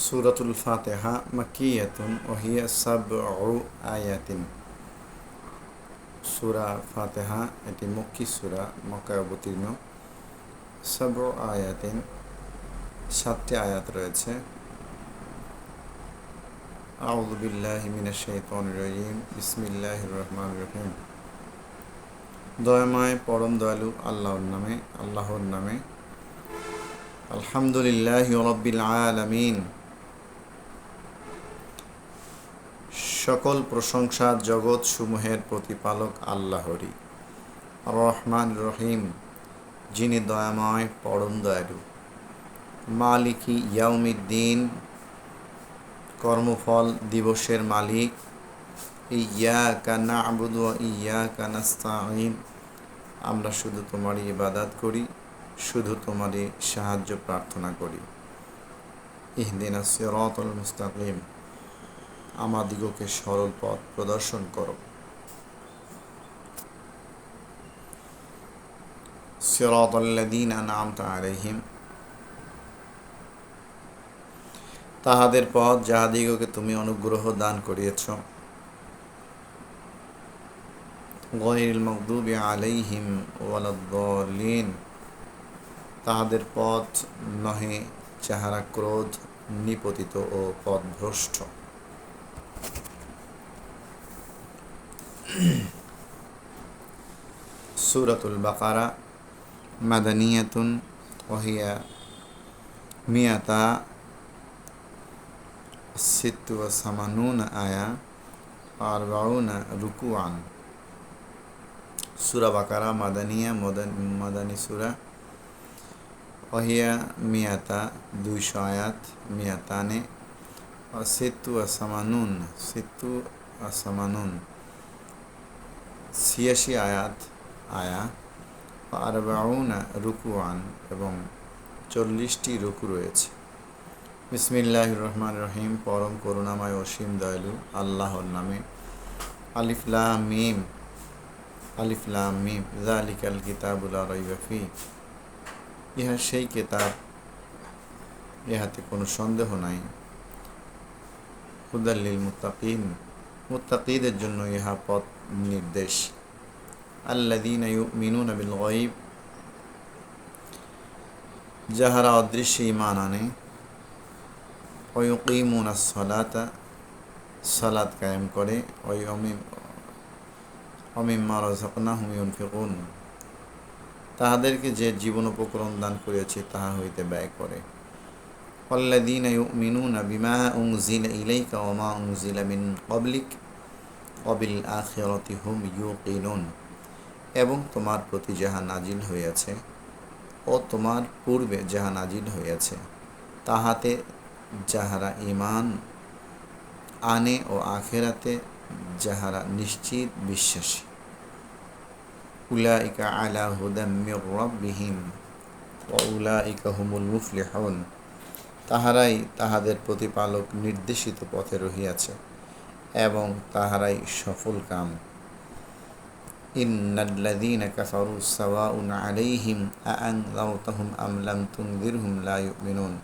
সুরাতুল ফাতেহা মাকিয়াতুন ওহিয়া সাব আয়াতিন। সুরা ফাতেহা এটি মক্কি সুরা, মক্কায় অবতীর্ণ। সাব আয়াতিন, সাতটি আয়াত রয়েছে। আউযু বিল্লাহি মিনাশ শাইতানির রাজিম, বিসমিল্লাহির রহমানির রহিম। দয়াময়, পরম দয়ালু আল্লাহর নামে আল্লাহর নামে। আলহামদুলিল্লাহ রব্বিল আলামিন। সকল প্রশংসা জগৎ সমূহের প্রতিপালক আল্লাহরই। রহমান রহিম, যিনি দয়াময়, পরম দয়ালু। মালিকি ইয়াউমিদ্দিন, কর্মফল দিবসের মালিক। ইয়া কানা আবুদ ইয়া কানাস্তাইন আমরা শুধু তোমারই ইবাদাত করি, শুধু তোমারই সাহায্য প্রার্থনা করি। ইহদিন সিরাতুল মুস্তাকিম। আমাদিগকে সরল পথ প্রদর্শন করো। তাহাদের পথ যাহাদিগকে তুমি অনুগ্রহ দান করিয়েছ। আলাইহিম তাহাদের পথ নহে, যাহারা ক্রোধ, নিপতিত ও পথভ্রষ্ট। সুরাতুল বাকারা মাদানিয়াতুন ওহিয়া মিয়াতা সিত্ত সামানুন আয়া আর বাউনা রুকুয়ান সুরা বাকারা মাদানিয়া মাদানী সুরা ওহিয়া মিয়াতা দুইশো আয়াত মিয়াতানে সিত্তু আসামানুন সিত্তু আসামানুন ছিয়াশি আয়াত, আয়া। আরবাউনা রুকুয়ান এবং চল্লিশটি রুকু রয়েছে। বিসমিল্লাহ রহমান রহিম। পরম করুণাময় অসীম দয়ালু আল্লাহর নামে। আলিফলা মিম। আলিফলা মিম। জালিকাল কিতাবুল রইবাফি ইহা সেই কেতাব, ইহাতে কোনো সন্দেহ নাই। হুদাল্লিল মুতাকিন মুতাকিদের জন্য ইহা পথ নির্দেশ। আল্লাদিন মিনুন বিল গইব যাহারা অদৃশ্য ইমান আনে ওয়ুকিমুন সলাতা সালাত কায়েম করে ওই অমিম অমিম্মা রজকনা হুমিউন ফিকুন তাহাদেরকে যে জীবন উপকরণ দান করিয়াছে, তাহা হইতে ব্যয় করে। والذين يؤمنون بما أنزل إليك وما أنزل من قبلك وبالآخرة هم يوقنون এবং তোমার প্রতি যাহা নাজিল হইয়াছে ও তোমার পূর্বে যাহা নাজিল হইয়াছে তাহাতে যাহারা ইমান আনে ও আখেরাতে যাহারা নিশ্চিত বিশ্বাসী উলাইকা আলা হুদাম মির রাব্বিহিম ওয়া উলাইকা হুমুল মুফলিহুন তাহারাই তাহাদের প্রতিপালক নির্দেশিত পথে রহিয়াছে এবং তাহারাই সফল কাম। ইন্নাল্লাযীনা কাফারু সাওয়াউন আলাইহিম আআনযারতাহুম আম লাম তুনযিরহুম লা ইউমিনুন।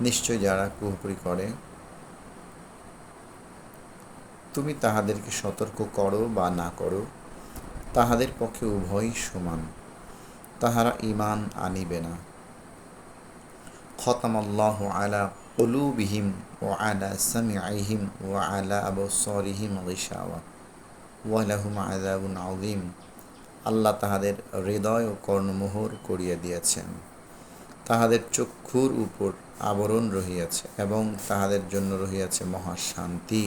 নিশ্চয় যারা কুহুপুরি করে, তুমি তাহাদেরকে সতর্ক করো বা না করো, তাহাদের পক্ষে উভয়ই সমান। তাহারা ইমান আনিবে না। খতাম আল্লাহ আলা কলুবিহিম ও আলা সামিআইহিম ও আলা আবসরিহিম গিশাওয়া ওয়ালাহুম আযাবুন আযীম আল্লাহ তাহাদের হৃদয় ও কর্ণমোহর করিয়া দিয়েছেন তাহাদের চক্ষুর উপর আবরণ রহিয়াছে এবং তাহাদের জন্য রহিয়াছে মহাশান্তি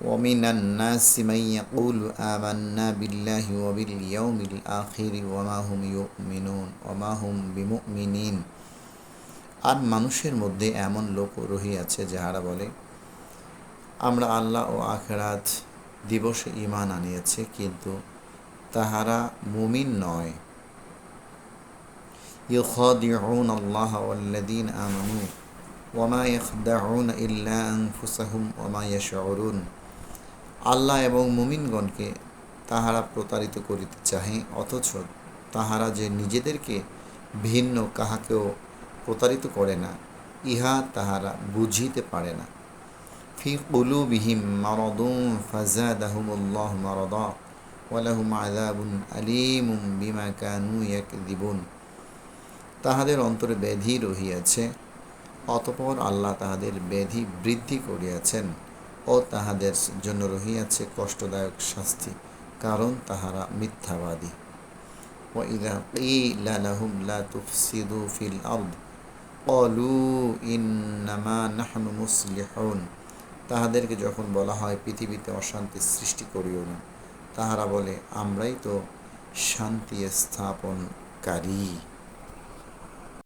ومن الناس من يقول آمنا بالله وباليوم الآخر وما هم يؤمنون وما هم بمؤمنين আর মানুষের মধ্যে এমন লোক রহিয়াছে যাহারা বলে আমরা আল্লাহ ও আখেরাত দিবসে ইমান আনিয়াছে কিন্তু তাহারা মুমিন নয় يخادعون الله والذين آمنوا وما يخدعون إلا أنفسهم وما يشعرون আল্লাহ এবং মুমিনগণকে তাহারা প্রতারিত করিতে চাহে অথচ তাহারা যে নিজেদেরকে ভিন্ন কাহাকেও প্রতারিত করে না ইহা তাহারা বুঝিতে পারে না ফি কুলুবিহিম মারাদুন ফাজাদাহুমুল্লাহ মারাদা ওয়ালাহুম আযাবুন আলীমুম বিমা কানু ইয়াকযিবুন তাহাদের অন্তরে ব্যাধি রহিয়াছে অতপর আল্লাহ তাহাদের ব্যাধি বৃদ্ধি করিয়াছেন ও তাহাদের জন্য রহিয়াছে কষ্টদায়ক শাস্তি কারণ তাহারা মিথ্যাবাদী وإذا قيل لهم لا تفسدوا في الأرض অলু ইন্নামা নাহনু মুসলিহন তাহাদেরকে যখন বলা হয়, পৃথিবীতে অশান্তি সৃষ্টি করিও না, তাহারা বলে, আমরাই তো শান্তি স্থাপনকারী।